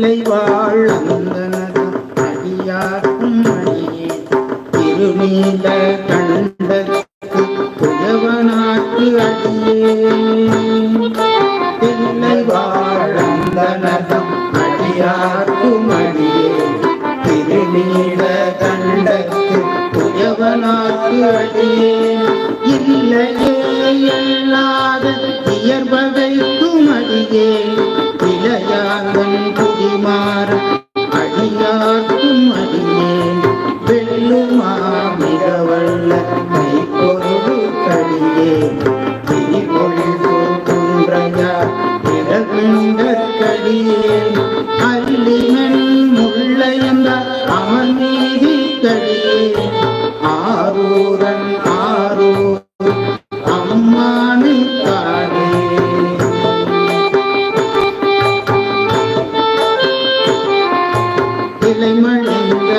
இல்லை வாழ்ந்தனது அடியாக்கும் அடியே திருநீல கண்டத்து புயவனாக்கு அடியே. இல்லை வாழ்ந்தனதம் அடியாக்கும் அடியே திருநீல கண்டத்து புயவனாக்கு அடியே இல்லையே இல்லாத இயற்பகைக்கும் துமடியே அடியார்க்கும் அடியே வெல்லுமா மிக வல்ல கை பொருள் கடியே குன்றையா பிறகுண்டற்கடியே அல்லிமன் முள்ளையந்த மீதி ஆரூரன் ஆரூர் அம்மான விலை மணந்த